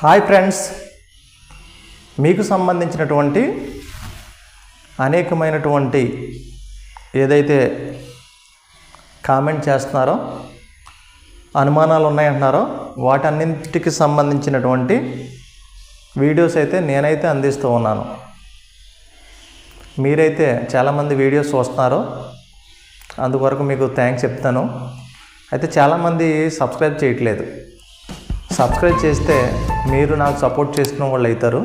Hi friends. మీకు సంబంధించినటువంటి అనేకమైనటువంటి ఏదైతే కామెంట్ చేస్తున్నారో అనుమానాలు ఉన్నాయంటున్నారో వాటన్నింటికి సంబంధించినటువంటి వీడియోస్ అయితే నేనైతే అందిస్తూ ఉన్నాను. మీరైతే చాలామంది వీడియోస్ చూస్తున్నారు. అందువరకు మీకు థ్యాంక్స్ చెప్తాను. అయితే చాలామంది సబ్స్క్రైబ్ చేయట్లేదు. సబ్స్క్రైబ్ చేస్తే మీరు నాకు సపోర్ట్ చేసుకున్న వాళ్ళు అవుతారు.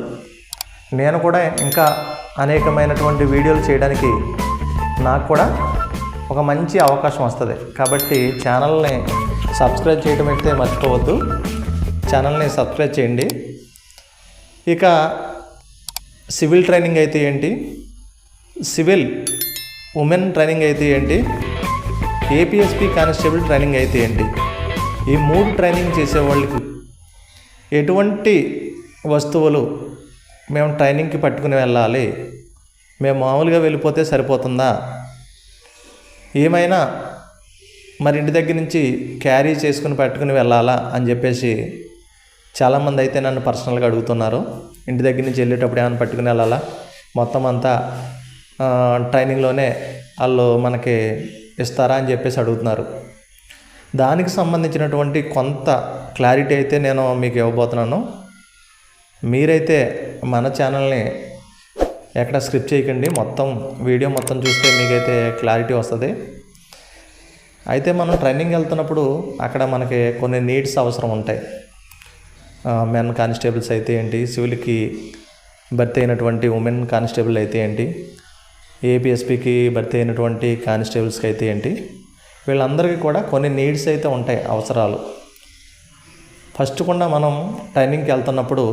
నేను కూడా ఇంకా అనేకమైనటువంటి వీడియోలు చేయడానికి నాకు కూడా ఒక మంచి అవకాశం వస్తుంది. కాబట్టి ఛానల్ని సబ్స్క్రైబ్ చేయడం అయితే మర్చిపోవద్దు. ఛానల్ని సబ్స్క్రైబ్ చేయండి. ఇక సివిల్ ట్రైనింగ్ అయితే ఏంటి? సివిల్ ఉమెన్ ట్రైనింగ్ అయితే ఏంటి? ఏపీఎస్పి కానిస్టేబుల్ ట్రైనింగ్ అయితే ఏంటి? ఈ మూడు ట్రైనింగ్ చేసే వాళ్ళకి ఎటువంటి వస్తువులు మేము ట్రైనింగ్కి పట్టుకుని వెళ్ళాలి? మేము మామూలుగా వెళ్ళిపోతే సరిపోతుందా? ఏమైనా మరి ఇంటి దగ్గర నుంచి క్యారీ చేసుకుని పట్టుకుని వెళ్ళాలా అని చెప్పేసి చాలామంది అయితే నన్ను పర్సనల్గా అడుగుతున్నారు. ఇంటి దగ్గర నుంచి వెళ్ళేటప్పుడు ఏమైనా పట్టుకుని వెళ్ళాలా? మొత్తం అంతా ట్రైనింగ్లోనే వాళ్ళు మనకి ఇస్తారా అని చెప్పేసి అడుగుతున్నారు. దానికి సంబంధించినటువంటి కొంత క్లారిటీ అయితే నేను మీకు ఇవ్వబోతున్నాను. మీరైతే మన ఛానల్ని ఎక్కడ స్క్రిప్ట్ చేయకండి. మొత్తం వీడియో మొత్తం చూస్తే మీకైతే క్లారిటీ వస్తుంది. అయితే మనం ట్రైనింగ్ వెళ్తున్నప్పుడు అక్కడ మనకి కొన్ని నీడ్స్ అవసరం ఉంటాయి. మెన్ కానిస్టేబుల్స్ అయితే ఏంటి సివిల్కి భర్తీ అయినటువంటి ఉమెన్ కానిస్టేబుల్ అయితే ఏంటి ఏపీఎస్పికి భర్తీ అయినటువంటి కానిస్టేబుల్స్కి అయితే ఏంటి వీళ్ళందరికీ కూడా కొన్ని నీడ్స్ అయితే ఉంటాయి అవసరాలు. ఫస్ట్ కూడా మనం ట్రైనింగ్కి వెళ్తున్నప్పుడు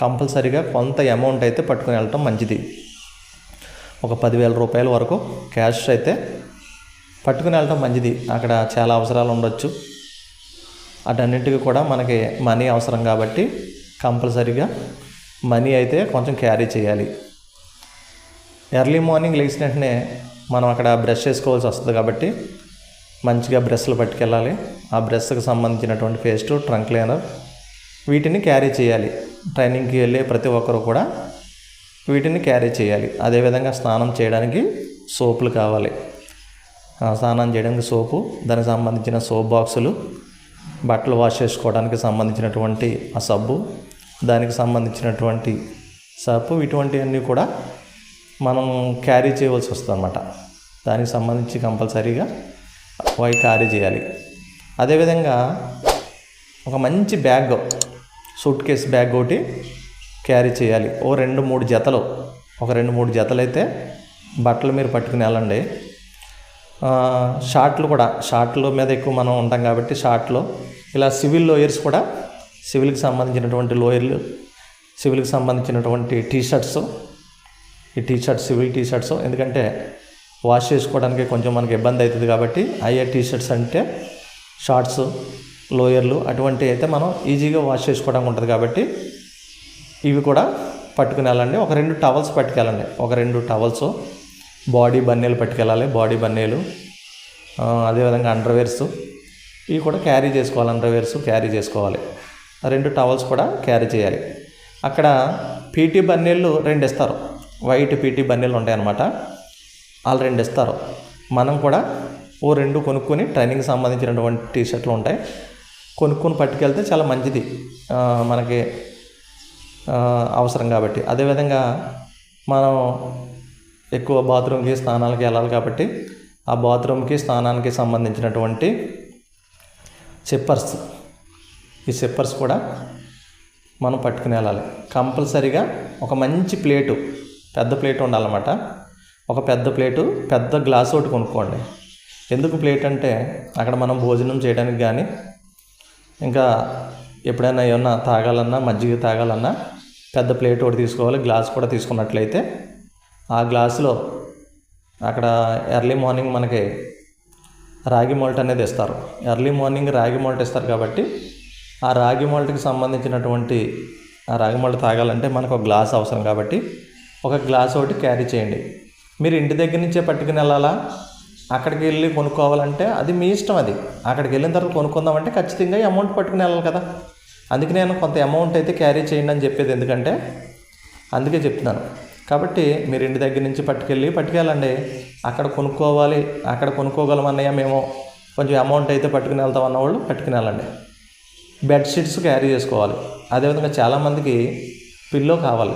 కంపల్సరీగా కొంత అమౌంట్ అయితే పట్టుకుని వెళ్ళటం మంచిది. ఒక పదివేల రూపాయల వరకు క్యాష్ అయితే పట్టుకుని వెళ్ళటం మంచిది. అక్కడ చాలా అవసరాలు ఉండొచ్చు. అటన్నింటికి కూడా మనకి మనీ అవసరం కాబట్టి కంపల్సరీగా మనీ అయితే కొంచెం క్యారీ చేయాలి. ఎర్లీ మార్నింగ్ లేచిన వెంటనే మనం అక్కడ బ్రష్ చేసుకోవాల్సి వస్తుంది కాబట్టి మంచిగా బ్రష్లు పట్టుకెళ్ళాలి. ఆ బ్రష్కి సంబంధించినటువంటి పేస్ట్ ట్రంక్ క్లీనర్ వీటిని క్యారీ చేయాలి. ట్రైనింగ్కి వెళ్ళే ప్రతి ఒక్కరు కూడా వీటిని క్యారీ చేయాలి. అదేవిధంగా స్నానం చేయడానికి సోపులు కావాలి. ఆ, స్నానం చేయడానికి సోపు దానికి సంబంధించిన సోప్ బాక్సులు బట్టలు వాష్ చేసుకోవడానికి సంబంధించినటువంటి ఆ సబ్బు దానికి సంబంధించినటువంటి సబ్బు ఇటువంటివన్నీ కూడా మనం క్యారీ చేయవలసి వస్తుంది అనమాట దానికి సంబంధించి కంపల్సరీగా వైట్ క్యారీ చేయాలి. అదేవిధంగా ఒక మంచి బ్యాగ్ సూట్ కేస్ బ్యాగ్ ఒకటి క్యారీ చేయాలి. ఓ రెండు మూడు జతలు ఒక రెండు మూడు జతలు అయితే బట్టలు మీరు పట్టుకుని వెళ్ళండి. షార్ట్లు కూడా షార్ట్ల మీద ఎక్కువ మనం ఉంటాం కాబట్టి షార్ట్లో. ఇలా సివిల్ లోయర్స్ కూడా సివిల్కి సంబంధించినటువంటి లోయర్లు సివిల్కి సంబంధించినటువంటి టీ షర్ట్స్ ఈ T shirts civil T shirts ఎందుకంటే వాష్ చేసుకోవడానికి కొంచెం మనకి ఇబ్బంది అవుతుంది కాబట్టి అయ్యే టీ షర్ట్స్ అంటే షార్ట్స్ లోయర్లు అటువంటివి అయితే మనం ఈజీగా వాష్ చేసుకోవడానికి ఉంటుంది కాబట్టి ఇవి కూడా పట్టుకుని వెళ్ళండి ఒక రెండు టవల్స్ పట్టుకెళ్ళండి. ఒక రెండు టవల్స్ బాడీ బన్నీలు పట్టుకెళ్ళాలి. బాడీ బన్నీలు అదేవిధంగా అండర్వేర్స్ ఇవి కూడా క్యారీ చేసుకోవాలి. అండర్వేర్స్ క్యారీ చేసుకోవాలి. రెండు టవల్స్ కూడా క్యారీ చేయాలి. అక్కడ పీటీ బన్నీళ్ళు రెండు ఇస్తారు. వైట్ పీటీ బన్నీళ్ళు ఉంటాయన్నమాట. వాళ్ళు రెండు ఇస్తారు. మనం కూడా ఓ రెండు కొనుక్కొని ట్రైనింగ్కి సంబంధించినటువంటి టీ షర్ట్లు ఉంటాయి. కొనుక్కొని పట్టుకెళ్తే చాలా మంచిది. మనకి అవసరం కాబట్టి. అదేవిధంగా మనం ఎక్కువ బాత్రూమ్కి స్నానాలకి వెళ్ళాలి కాబట్టి ఆ బాత్రూమ్కి స్నానానికి సంబంధించినటువంటి సిప్పర్స్ ఈ సిప్పర్స్ కూడా మనం పట్టుకుని వెళ్ళాలి. కంపల్సరీగా ఒక మంచి ప్లేటు పెద్ద ప్లేట్ ఉండాలన్నమాట. ఒక పెద్ద ప్లేటు పెద్ద గ్లాస్ ఒకటి కొనుక్కోండి. ఎందుకు ప్లేట్ అంటే అక్కడ మనం భోజనం చేయడానికి కానీ ఇంకా ఎప్పుడైనా ఏమన్నా తాగాలన్నా మజ్జిగ తాగాలన్నా పెద్ద ప్లేట్ ఒకటి తీసుకోవాలి గ్లాస్ కూడా తీసుకున్నట్లయితే ఆ గ్లాసులో అక్కడ ఎర్లీ మార్నింగ్ మనకి రాగి మాల్ట్ అనేది ఇస్తారు. ఎర్లీ మార్నింగ్ రాగి మాల్ట్ ఇస్తారు కాబట్టి ఆ రాగి మాల్ట్కి సంబంధించినటువంటి ఆ రాగి మాల్ట్ తాగాలంటే మనకు ఒక గ్లాస్ అవసరం కాబట్టి ఒక గ్లాస్ ఒకటి క్యారీ చేయండి. మీరు ఇంటి దగ్గర నుంచే పట్టుకుని వెళ్ళాలా? అక్కడికి వెళ్ళి కొనుక్కోవాలంటే అది మీ ఇష్టం అది. అక్కడికి వెళ్ళిన తర్వాత కొనుక్కుందామంటే ఖచ్చితంగా అమౌంట్ పట్టుకుని వెళ్ళాలి కదా. అందుకే నేను కొంత అమౌంట్ అయితే క్యారీ చేయండి అని చెప్పేది ఎందుకంటే అందుకే చెప్తున్నాను. కాబట్టి మీరు ఇంటి దగ్గర నుంచి పట్టుకెళ్ళి పట్టుకెళ్ళండి. అక్కడ కొనుక్కోవాలి అక్కడ కొనుక్కోగలం అన్నయ్య మేము. కొంచెం అమౌంట్ అయితే పట్టుకుని వెళ్తాం అన్న వాళ్ళు పట్టుకుని వెళ్ళండి. బెడ్షీట్స్ క్యారీ చేసుకోవాలి. అదేవిధంగా చాలామందికి పిల్లో కావాలి.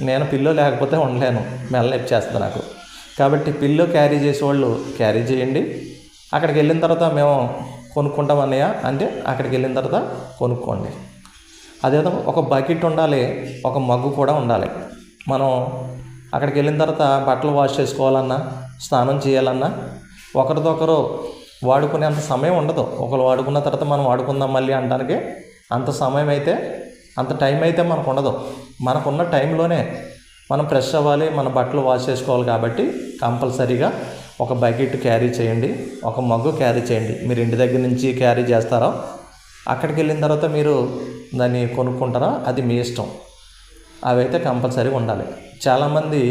నేను పిల్లో లేకపోతే ఉండలేను. మెల్ల నొప్పి నాకు. కాబట్టి పిల్లో క్యారీ చేసేవాళ్ళు క్యారీ చేయండి. అక్కడికి వెళ్ళిన తర్వాత మేము కొనుక్కుంటాం అన్నయ్య. అంటే అక్కడికి వెళ్ళిన తర్వాత కొనుక్కోండి. అదేవిధంగా ఒక బకెట్ ఉండాలి ఒక మగ్గు కూడా ఉండాలి. మనం అక్కడికి వెళ్ళిన తర్వాత బట్టలు వాష్ చేసుకోవాలన్నా స్నానం చేయాలన్నా ఒకరితో ఒకరు వాడుకునే అంత సమయం ఉండదు. ఒకరు వాడుకున్న తర్వాత మనం వాడుకుందాం మళ్ళీ అనడానికి అంత సమయం అయితే అంత టైం అయితే మనకు ఉండదు. మనకున్న టైంలోనే మనం ఫ్రెష్ అవ్వాలి మన బట్టలు వాష్ చేసుకోవాలి కాబట్టి కంపల్సరీగా ఒక బకెట్ క్యారీ చేయండి ఒక మగ్గు క్యారీ చేయండి. మీరు ఇంటి దగ్గర నుంచి క్యారీ చేస్తారో? అక్కడికి వెళ్ళిన తర్వాత మీరు దాన్ని కొనుక్కుంటారా? అది మీ ఇష్టం. అవైతే కంపల్సరీగా ఉండాలి. చాలామంది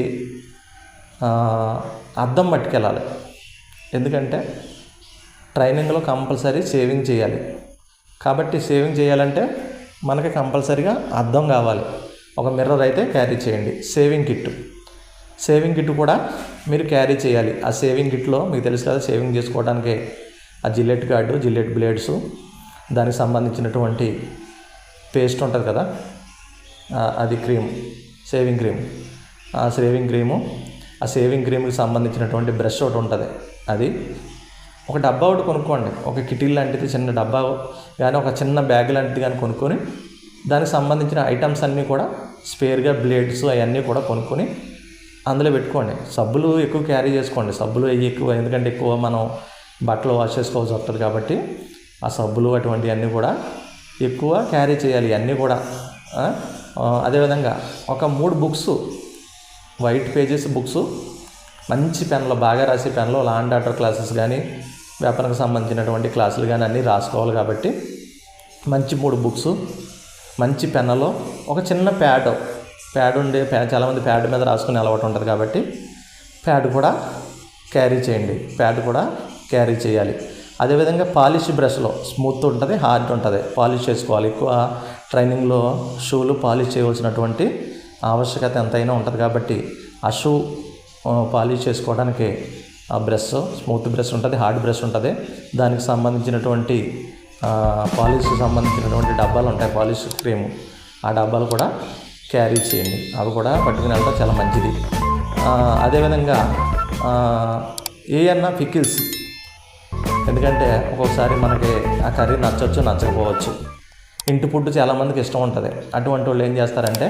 అద్దం పట్టుకెళ్ళాలి. ఎందుకంటే ట్రైనింగ్లో కంపల్సరీ సేవింగ్ చేయాలి. కాబట్టి సేవింగ్ చేయాలంటే మనకి కంపల్సరీగా అద్దం కావాలి. ఒక మిర్రర్ అయితే క్యారీ చేయండి. Saving kit. సేవింగ్ కిట్ కూడా మీరు క్యారీ చేయాలి. ఆ సేవింగ్ కిట్లో మీకు తెలుసు కదా సేవింగ్ చేసుకోవడానికి ఆ జిల్లెట్ గార్డు జిల్లెట్ బ్లేడ్స్ దానికి సంబంధించినటువంటి పేస్ట్ ఉంటుంది కదా అది క్రీమ్ సేవింగ్ క్రీమ్. ఆ సేవింగ్ క్రీము ఆ సేవింగ్ క్రీమ్కి సంబంధించినటువంటి బ్రష్ ఒకటి ఉంటుంది అది. ఒక డబ్బా ఒకటి కొనుక్కోండి. ఒక కిటిల్ లాంటిది చిన్న డబ్బా కానీ ఒక చిన్న బ్యాగ్ లాంటిది కానీ కొనుక్కొని దానికి సంబంధించిన ఐటమ్స్ అన్నీ కూడా స్పేర్గా బ్లేడ్స్ అవన్నీ కూడా కొనుక్కొని అందులో పెట్టుకోండి. సబ్బులు ఎక్కువ క్యారీ చేసుకోండి. సబ్బులు అవి ఎక్కువ ఎందుకంటే ఎక్కువ మనం బట్టలు వాష్ చేసుకోవాల్సి వస్తుంది కాబట్టి ఆ సబ్బులు అటువంటివన్నీ కూడా ఎక్కువ క్యారీ చేయాలి. అన్నీ కూడా అదేవిధంగా ఒక మూడు బుక్స్ వైట్ పేజెస్ బుక్స్ మంచి పెన్లో బాగా రాసే పెన్లో లాండ్ ఆర్డర్ క్లాసెస్ కానీ వ్యాపారానికి సంబంధించినటువంటి క్లాసులు కానీ అన్నీ రాసుకోవాలి కాబట్టి మంచి మూడు బుక్స్ మంచి పెన్నులో ఒక చిన్న ప్యాడ్ ప్యాడ్ ఉండే ప్యాడ్ చాలామంది ప్యాడ్ మీద రాసుకునే అలవాటు ఉంటుంది కాబట్టి ప్యాడ్ కూడా క్యారీ చేయండి. ప్యాడ్ కూడా క్యారీ చేయాలి. అదేవిధంగా పాలిష్ బ్రష్లో స్మూత్ ఉంటుంది హార్డ్ ఉంటుంది. పాలిష్ చేసుకోవాలి. ఎక్కువ ట్రైనింగ్లో షూలు పాలిష్ చేయవలసినటువంటి ఆవశ్యకత ఎంతైనా ఉంటుంది కాబట్టి ఆ షూ పాలిష్ చేసుకోవడానికి ఆ బ్రష్ స్మూత్ బ్రష్ ఉంటుంది హార్డ్ బ్రష్ ఉంటుంది. దానికి సంబంధించినటువంటి పాలిష్ సంబంధించినటువంటి డబ్బాలు ఉంటాయి పాలిష్ క్రీము. ఆ డబ్బాలు కూడా క్యారీ చేయండి. అవి కూడా పట్టుకుని వెళ్ళడం చాలా మంచిది. అదేవిధంగా ఆ, ఏ అన్నా పికిల్స్. ఎందుకంటే ఒక్కొక్కసారి మనకి ఆ కర్రీ నచ్చవచ్చు నచ్చకపోవచ్చు. ఇంటి ఫుడ్ చాలామందికి ఇష్టం ఉంటుంది. అటువంటి వాళ్ళు ఏం చేస్తారంటే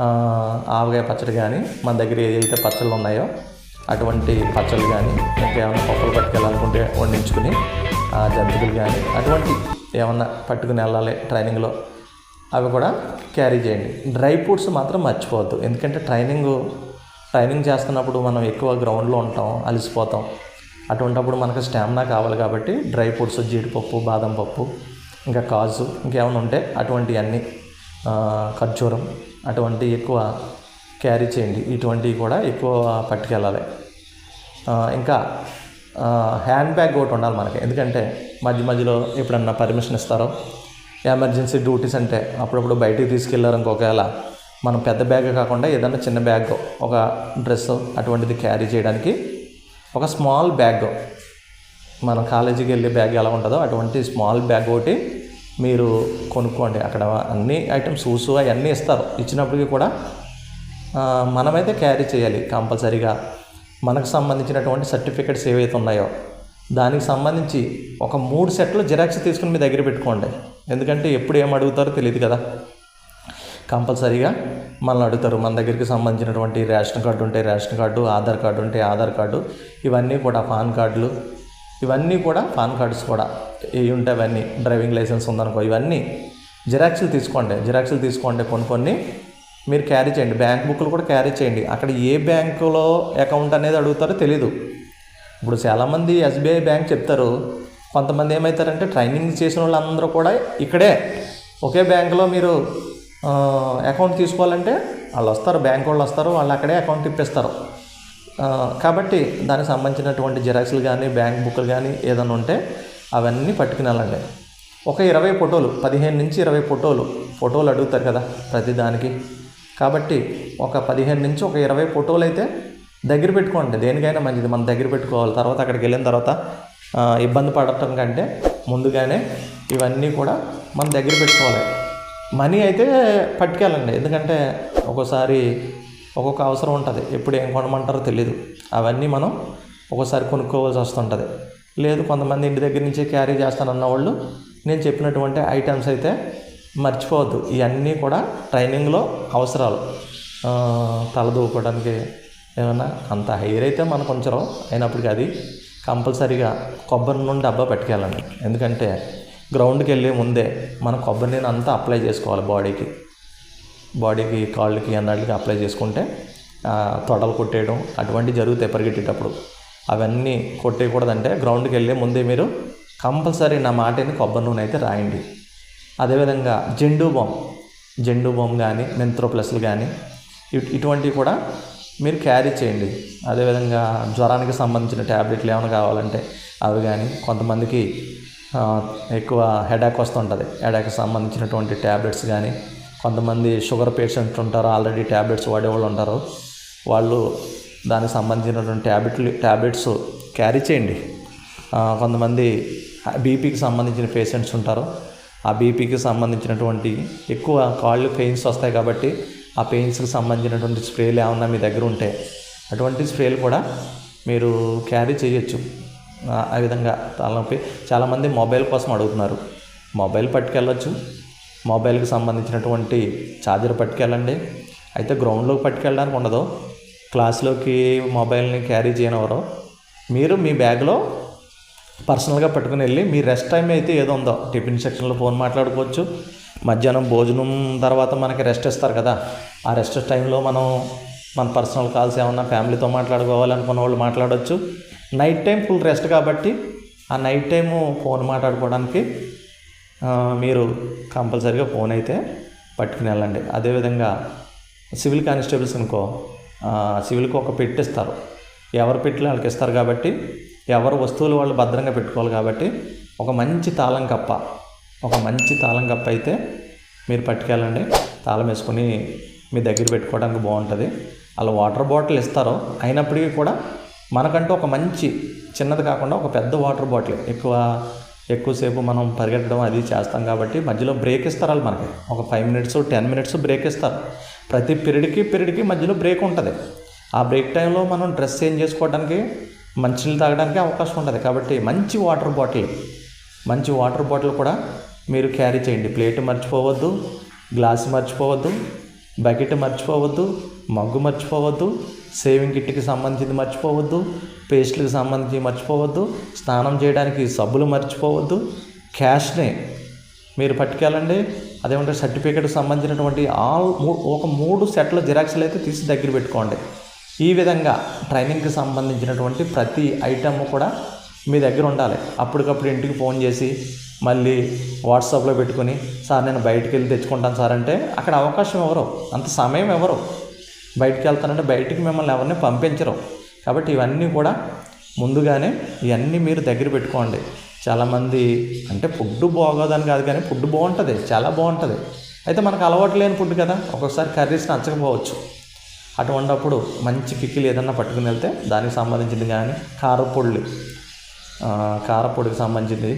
ఆవగాయ ఆవకాయ పచ్చడి కానీ మన దగ్గర ఏదైతే పచ్చళ్ళు ఉన్నాయో అటువంటి పచ్చళ్ళు కానీ ఇంకేమైనా పప్పులు పట్టుకెళ్ళాలనుకుంటే వండించుకుని జంతికలు కానీ అటువంటి ఏమన్నా పట్టుకుని వెళ్ళాలి ట్రైనింగ్లో అవి కూడా క్యారీ చేయండి. డ్రై ఫ్రూట్స్ మాత్రం మర్చిపోవద్దు. ఎందుకంటే ట్రైనింగ్ ట్రైనింగ్ చేస్తున్నప్పుడు మనం ఎక్కువ గ్రౌండ్లో ఉంటాం అలసిపోతాం. అటువంటప్పుడు మనకు స్టామినా కావాలి కాబట్టి డ్రై ఫ్రూట్స్ జీడిపప్పు బాదం పప్పు ఇంకా కాజు ఇంకేమైనా ఉంటే అటువంటివన్నీ ఖర్జూరం అటువంటి ఎక్కువ క్యారీ చేయండి. ఇటువంటివి కూడా ఎక్కువ పట్టుకెళ్ళాలి. ఇంకా హ్యాండ్ బ్యాగ్ ఒకటి ఉండాలి మనకి. ఎందుకంటే మధ్య మధ్యలో ఎప్పుడన్నా పర్మిషన్ ఇస్తారో. ఎమర్జెన్సీ డ్యూటీస్ అంటే అప్పుడప్పుడు బయటికి తీసుకెళ్ళారు ఇంకొకవేళ మనం పెద్ద బ్యాగ్ కాకుండా ఏదైనా చిన్న బ్యాగ్ ఒక డ్రెస్ అటువంటిది క్యారీ చేయడానికి ఒక స్మాల్ బ్యాగ్ మన కాలేజీకి వెళ్ళే బ్యాగ్ ఎలా ఉంటుందో అటువంటి స్మాల్ బ్యాగ్ ఒకటి మీరు కొనుక్కోండి. అక్కడ అన్ని ఐటమ్స్ షూస్ అవన్నీ ఇస్తారు. ఇచ్చినప్పటికీ కూడా మనమైతే క్యారీ చేయాలి. కంపల్సరీగా మనకు సంబంధించినటువంటి సర్టిఫికెట్స్ ఏవైతే ఉన్నాయో దానికి సంబంధించి ఒక మూడు సెట్లు జిరాక్స్ తీసుకుని మీ దగ్గర పెట్టుకోండి. ఎందుకంటే ఎప్పుడు ఏం అడుగుతారో తెలియదు కదా. కంపల్సరీగా మనల్ని అడుగుతారు. మన దగ్గరికి సంబంధించినటువంటి రేషన్ కార్డు ఉంటే రేషన్ కార్డు ఆధార్ కార్డు ఉంటే ఆధార్ కార్డు ఇవన్నీ కూడా పాన్ కార్డులు. ఇవన్నీ కూడా పాన్ కార్డ్స్ కూడా. ఇవి ఉంటాయి అవన్నీ. డ్రైవింగ్ లైసెన్స్ ఉందనుకో ఇవన్నీ జిరాక్స్లు తీసుకోండి. జిరాక్స్లు తీసుకోండి కొన్ని కొన్ని మీరు క్యారీ చేయండి. బ్యాంక్ బుక్లు కూడా క్యారీ చేయండి. అక్కడ ఏ బ్యాంకులో అకౌంట్ అనేది అడుగుతారో తెలీదు. ఇప్పుడు చాలామంది ఎస్బీఐ బ్యాంక్ చెప్తారు. కొంతమంది ఏమవుతారంటే ట్రైనింగ్ చేసిన వాళ్ళందరూ కూడా ఇక్కడే. ఒకే బ్యాంకులో మీరు అకౌంట్ తీసుకోవాలంటే వాళ్ళు వస్తారు. బ్యాంక్ వాళ్ళు వస్తారు. వాళ్ళు అక్కడే అకౌంట్ ఇప్పిస్తారు కాబట్టి దానికి సంబంధించినటువంటి జిరాక్స్లు కానీ బ్యాంక్ బుక్లు కానీ ఏదైనా ఉంటే అవన్నీ పట్టుకునేళ్ళండి ఒక ఇరవై ఫోటోలు పదిహేను నుంచి ఇరవై ఫోటోలు. ఫోటోలు అడుగుతారు కదా ప్రతిదానికి కాబట్టి ఒక పదిహేను నుంచి ఒక ఇరవై ఫోటోలు అయితే దగ్గర పెట్టుకోండి. దేనికైనా మంచిది. మనం దగ్గర పెట్టుకోవాలి. తర్వాత అక్కడికి వెళ్ళిన తర్వాత ఇబ్బంది పడటం కంటే ముందుగానే ఇవన్నీ కూడా మనం దగ్గర పెట్టుకోవాలి. మనీ అయితే పట్టుకెళ్ళండి. ఎందుకంటే ఒక్కోసారి ఒక్కొక్క అవసరం ఉంటుంది. ఎప్పుడు ఏం కొనమంటారో తెలియదు అవన్నీ మనం ఒక్కోసారి కొనుక్కోవాల్సి వస్తుంటుంది. లేదు కొంతమంది ఇంటి దగ్గర నుంచే క్యారీ చేస్తానన్న వాళ్ళు నేను చెప్పినటువంటి ఐటమ్స్ అయితే మర్చిపోవద్దు. ఇవన్నీ కూడా ట్రైనింగ్లో అవసరాలు. తలదూకోవడానికి ఏమైనా అంత హైర్ అయితే మనకు ఉంచరు. అయినప్పటికీ అది కంపల్సరీగా కొబ్బరి నూనె డబ్బా పెట్టుకెళ్ళండి. ఎందుకంటే గ్రౌండ్కి వెళ్ళే ముందే మనం కొబ్బరి నూనె అంతా అప్లై చేసుకోవాలి బాడీకి. బాడీకి కాళ్ళకి అన్నిటికి అప్లై చేసుకుంటే తొడలు కొట్టేయడం అటువంటివి జరుగుతాయి పరిగెట్టేటప్పుడు. అవన్నీ కొట్టేయకూడదంటే గ్రౌండ్కి వెళ్ళే ముందే మీరు కంపల్సరీ నా మాటని కొబ్బరి నూనె అయితే రాయండి. అదేవిధంగా జెండు బామ్ జెండు బామ్ కానీ మెంత్రోప్లస్లు కానీ ఇట్- ఇటువంటివి కూడా మీరు క్యారీ చేయండి. అదేవిధంగా జ్వరానికి సంబంధించిన ట్యాబ్లెట్లు ఏమైనా కావాలంటే అవి కానీ కొంతమందికి ఎక్కువ హెడాక్ వస్తుంటుంది. హెడాక్కి సంబంధించినటువంటి ట్యాబ్లెట్స్ కానీ కొంతమంది షుగర్ పేషెంట్స్ ఉంటారు ఆల్రెడీ ట్యాబ్లెట్స్ వాడేవాళ్ళు ఉంటారు. వాళ్ళు దానికి సంబంధించినటువంటి ట్యాబ్లెట్లు ట్యాబ్లెట్స్ క్యారీ చేయండి. కొంతమంది బీపీకి సంబంధించిన పేషెంట్స్ ఉంటారు. ఆ బీపీకి సంబంధించినటువంటి ఎక్కువ కాళ్ళు పెయిన్స్ వస్తాయి కాబట్టి ఆ పెయిన్స్కి సంబంధించినటువంటి స్ప్రేలు ఏమన్నా మీ దగ్గర ఉంటే అటువంటి స్ప్రేలు కూడా మీరు క్యారీ చేయొచ్చు. ఆ, విధంగా తలనొప్పి చాలామంది మొబైల్ కోసం అడుగుతున్నారు. మొబైల్ పట్టుకెళ్ళొచ్చు. మొబైల్కి సంబంధించినటువంటి ఛార్జర్ పట్టుకెళ్ళండి. అయితే గ్రౌండ్లోకి పట్టుకెళ్ళడానికి ఉండదు. క్లాస్లోకి మొబైల్ని క్యారీ చేయనివ్వరు. మీరు మీ బ్యాగ్లో పర్సనల్గా పట్టుకుని వెళ్ళి మీ రెస్ట్ టైం అయితే ఏదో ఉందో. టిఫిన్ సెక్షన్లో ఫోన్ మాట్లాడుకోవచ్చు. మధ్యాహ్నం భోజనం తర్వాత మనకి రెస్ట్ ఇస్తారు కదా. ఆ రెస్ట్ టైంలో మనం మన పర్సనల్ కాల్స్ ఏమన్నా ఫ్యామిలీతో మాట్లాడుకోవాలనుకున్న వాళ్ళు మాట్లాడవచ్చు నైట్ టైం ఫుల్ రెస్ట్ కాబట్టి ఆ నైట్ టైము ఫోన్ మాట్లాడుకోవడానికి మీరు కంపల్సరీగా ఫోన్ అయితే పట్టుకుని వెళ్ళండి. అదేవిధంగా సివిల్ కానిస్టేబుల్స్ అనుకో సివిల్కి ఒక పెట్టిస్తారు. ఎవరు పెట్టి వాళ్ళకి ఇస్తారు కాబట్టి ఎవరు వస్తువులు వాళ్ళు భద్రంగా పెట్టుకోవాలి కాబట్టి ఒక మంచి తాళం కప్ప ఒక మంచి తాళం కప్ప అయితే మీరు పట్టుకెళ్ళండి. తాళం వేసుకొని మీ దగ్గర పెట్టుకోవడానికి బాగుంటుంది. అలా వాటర్ బాటిల్ ఇస్తారు. అయినప్పటికీ కూడా మనకంటూ ఒక మంచి చిన్నది కాకుండా ఒక పెద్ద వాటర్ బాటిల్ ఎక్కువ ఎక్కువసేపు మనం పరిగెట్టడం అది చేస్తాం కాబట్టి మధ్యలో బ్రేక్ ఇస్తారు వాళ్ళు మనకి. ఒక five minutes ten minutes break ఇస్తారు. ప్రతి పీరియడ్కి పీరియడ్కి మధ్యలో బ్రేక్ ఉంటుంది. ఆ బ్రేక్ టైంలో మనం డ్రెస్ చేంజ్ చేసుకోవడానికి మంచినీళ్ళు తాగడానికి అవకాశం ఉంటుంది కాబట్టి మంచి వాటర్ బాటిల్ మంచి వాటర్ బాటిల్ కూడా మీరు క్యారీ చేయండి. ప్లేట్ మర్చిపోవద్దు గ్లాస్ మర్చిపోవద్దు బకెట్ మర్చిపోవద్దు మగ్గు మర్చిపోవద్దు సేవింగ్ కిట్కి సంబంధించింది మర్చిపోవద్దు పేస్ట్లకు సంబంధించి మర్చిపోవద్దు స్నానం చేయడానికి సబ్బులు మర్చిపోవద్దు క్యాష్ని మీరు పట్టుకెళ్ళండి. అదేమంటే సర్టిఫికేట్కి సంబంధించినటువంటి ఆల్ ఒక మూడు సెట్ల జిరాక్స్లు అయితే తీసి దగ్గర పెట్టుకోండి. ఈ విధంగా ట్రైనింగ్కి సంబంధించినటువంటి ప్రతి ఐటమ్ కూడా మీ దగ్గర ఉండాలి. అప్పటికప్పుడు ఇంటికి ఫోన్ చేసి మళ్ళీ వాట్సాప్లో పెట్టుకుని సార్ నేను బయటికి వెళ్ళి తెచ్చుకుంటాను సార్ అంటే అక్కడ అవకాశం ఎవరు? అంత సమయం ఎవరు? బయటికి వెళ్తానంటే బయటికి మిమ్మల్ని ఎవరిని పంపించరు. కాబట్టి ఇవన్నీ కూడా ముందుగానే ఇవన్నీ మీరు దగ్గర పెట్టుకోండి. చాలామంది అంటే ఫుడ్ బాగోదని కాదు కానీ ఫుడ్ బాగుంటుంది చాలా బాగుంటుంది. అయితే మనకు అలవాటు లేని ఫుడ్ కదా ఒక్కొక్కసారి కర్రీస్ నచ్చకపోవచ్చు. అటువంటిప్పుడు మంచి పిక్కిలు ఏదన్నా పట్టుకుని వెళ్తే దానికి సంబంధించింది కానీ కారపొడులు కారపొడికి సంబంధించింది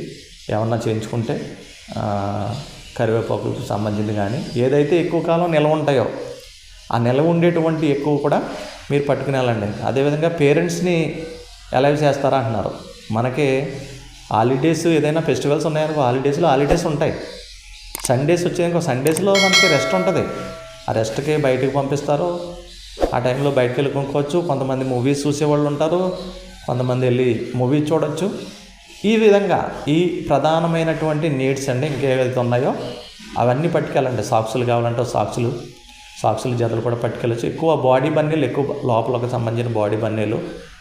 ఏమన్నా చేయించుకుంటే కరివేపాకులకు సంబంధించింది కానీ ఏదైతే ఎక్కువ కాలం నిల్వ ఉంటాయో ఆ నిల్వ ఉండేటువంటి ఎక్కువ కూడా మీరు పట్టుకుని వెళ్ళండి. అదేవిధంగా పేరెంట్స్ని అలైవ్ చేస్తారా అంటున్నారు. మనకి హాలిడేస్ ఏదైనా ఫెస్టివల్స్ ఉన్నాయనుకో హాలిడేస్లో హాలిడేస్ ఉంటాయి. సండేస్ వచ్చాయనుకో సండేస్లో మనకి రెస్ట్ ఉంటుంది. ఆ రెస్ట్కి బయటికి పంపిస్తారు. ఆ టైంలో బయటకు వెళ్ళి కొనుక్కోవచ్చు. కొంతమంది మూవీస్ చూసేవాళ్ళు ఉంటారు. కొంతమంది వెళ్ళి మూవీస్ చూడొచ్చు. ఈ విధంగా ఈ ప్రధానమైనటువంటి నీడ్స్ అండి ఇంకేవైతే ఉన్నాయో అవన్నీ పట్టుకెళ్ళండి. సాక్సులు కావాలంటే సాక్సులు సాక్సులు జతలు కూడా పట్టుకెళ్ళచ్చు. ఎక్కువ బాడీ బన్నీలు ఎక్కువ లోపలకు సంబంధించిన బాడీ బన్నీలు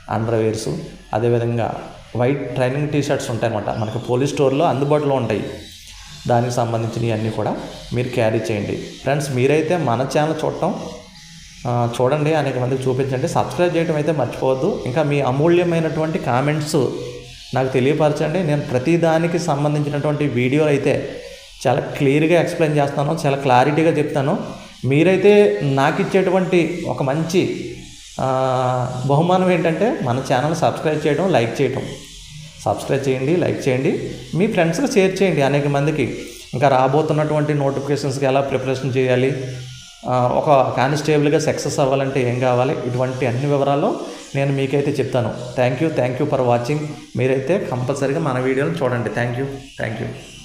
అండర్వేర్స్ అదేవిధంగా వైట్ ట్రైనింగ్ టీ షర్ట్స్ ఉంటాయి అన్నమాట మనకి పోలీస్ స్టోర్లో అందుబాటులో ఉంటాయి. దానికి సంబంధించినవి అన్నీ కూడా మీరు క్యారీ చేయండి. ఫ్రెండ్స్ మీరైతే మన ఛానల్ చూడటం చూడండి అనేక మందికి చూపించండి. సబ్స్క్రైబ్ చేయడం అయితే మర్చిపోవద్దు. ఇంకా మీ అమూల్యమైనటువంటి కామెంట్స్ నాకు తెలియపరచండి. నేను ప్రతిదానికి సంబంధించినటువంటి వీడియో అయితే చాలా క్లియర్గా ఎక్స్ప్లెయిన్ చేస్తాను చాలా క్లారిటీగా చెప్తాను. మీరైతే నాకు ఇచ్చేటువంటి ఒక మంచి బహుమానం ఏంటంటే మన ఛానల్ సబ్స్క్రైబ్ చేయడం లైక్ చేయడం సబ్స్క్రైబ్ చేయండి లైక్ చేయండి. మీ ఫ్రెండ్స్కి షేర్ చేయండి అనేక మందికి. ఇంకా రాబోతున్నటువంటి నోటిఫికేషన్స్కి ఎలా ప్రిపరేషన్ చేయాలి? ఒక కానిస్టేబుల్గా సక్సెస్ అవ్వాలంటే ఏం కావాలి? ఇటువంటి అన్ని వివరాలు నేను మీకైతే చెప్తాను. Thank you thank you for watching. మీరైతే కంపల్సరీగా మన వీడియోని చూడండి. Thank you thank you